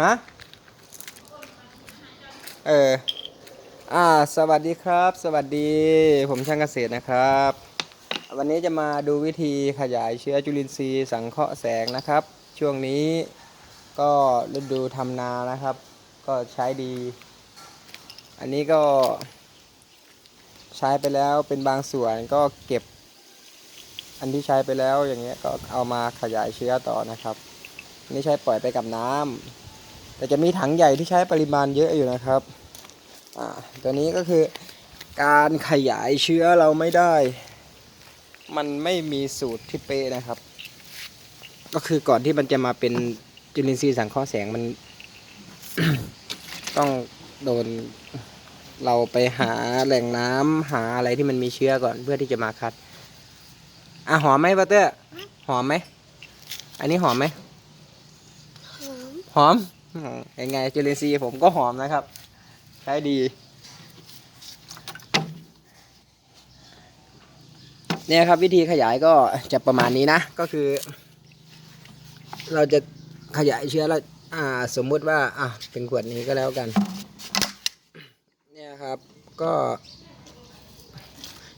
ฮะ เออ อ่า สวัสดีครับ สวัสดี ผมช่างเกษตรนะครับ วันนี้จะมาดูวิธีขยายเชื้อจุลินทรีย์สังเคราะห์แสงนะครับ ช่วงนี้ก็ฤดูทำนานะครับ ก็ใช้ดี อันนี้ก็ ใช้ไปแล้วเป็นบางส่วนก็เก็บ อันที่ใช้ไปแล้วอย่างเงี้ยก็เอามาขยายเชื้อต่อนะครับนนี่ใช้ปล่อยไปกับน้ำ แต่จะมีถังใหญ่ที่ใช้ปริมาณเยอะอยู่นะครับอ่าตัวนี้ก็คือการขยายเชื้อเราไม่ได้ มันไม่มีสูตรที่เป๊ะนะครับ ก็คือก่อนที่มันจะมาเป็นจุลินทรีย์สังเคราะห์แสงมัน ต้องโดนเราไปหาแหล่งน้ำหาอะไรที่มันมีเชื้อก่อนเพื่อที่จะมาคัด อะหอมไหมบัตเตอร์ หอมไหม อันนี้หอมไหม หอม ยังไงจุลินทรีย์ผมก็หอมนะครับ ใช้ดี เนี่ยครับวิธีขยายก็จะประมาณนี้นะ ก็คือ เราจะขยายเชื้อแล้วอ่าสมมุติว่าอะเป็นขวดนี้ก็แล้วกัน เนี่ยครับก็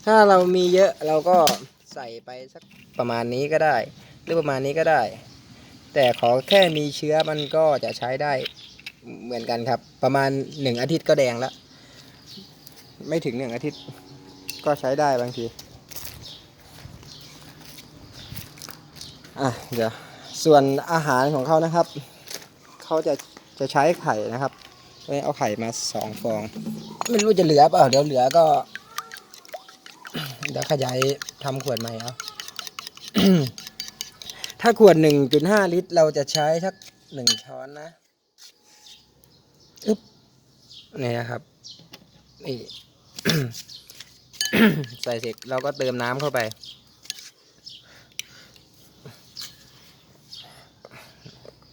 ถ้าเรามีเยอะเราก็ใส่ไปสักประมาณนี้ก็ได้ หรือประมาณนี้ก็ได้ แต่ขอแค่มีเชื้อมันก็จะใช้ได้เหมือนกันครับ ประมาณหนึ่งอาทิตย์ก็แดงแล้ว ไม่ถึงหนึ่งอาทิตย์ก็ใช้ได้บางที อะเดี๋ยวส่วนอาหารของเขานะครับ เขาจะจะใช้ไข่นะครับเอาไข่มาสองฟอง ไม่รู้จะเหลือเปล่าเดี๋ยวเหลือก็ เดี๋ยวขยายทำขวดใหม่เอา ถ้าขวดหนึ่งจุดห้าลิตร เราจะใช้สักหนึ่งช้อนนะอึ๊บนี่นะครับ นี่ ใส่เสร็จเราก็เติมน้ำเข้าไป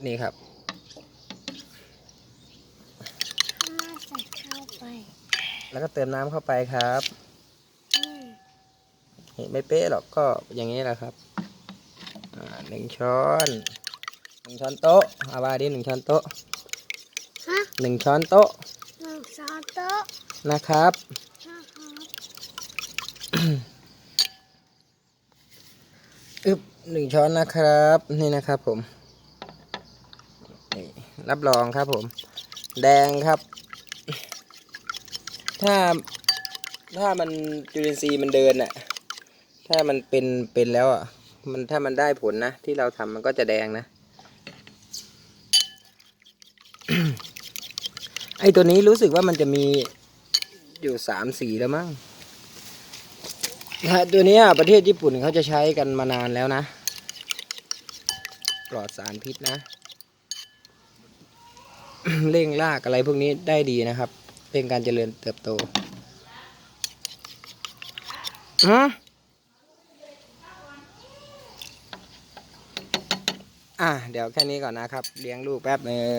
นี่ครับถ้าใส่เข้าไปแล้วก็เติมน้ำเข้าไปครับ อืม เห็นไม่เป๊ะหรอกก็อย่างนี้แหละครับอ่า หนึ่งช้อนหนึ่งช้อนโต๊ะเอาว่าดิหนึ่งช้อนโต๊ะฮะหนึ่งช้อนโต๊ะหนึ่งช้อนโต๊ะนะครับนะครับ อึบหนึ่งช้อนนะครับ นี่นะครับผมนี่รับรองครับผม แดงครับ ถ้าถ้ามันจุลินทรีย์มันเดินอะถ้ามันเป็นเป็นแล้วอะ มันถ้ามันได้ผลนะ ที่เราทำมันก็จะแดงนะ ไอตัวนี้รู้สึกว่ามันจะมีอยู่สามสีแล้วมั้งนะตัวนี้ประเทศญี่ปุ่นเขาจะใช้กันมานานแล้วนะ ปลอดสารพิษนะ เร่งรากอะไรพวกนี้ได้ดีนะครับ เร่งการเจริญเติบโตฮะ อะเดี๋ยวแค่นี้ก่อนนะครับ เลี้ยงลูกแป๊บหนึ่ง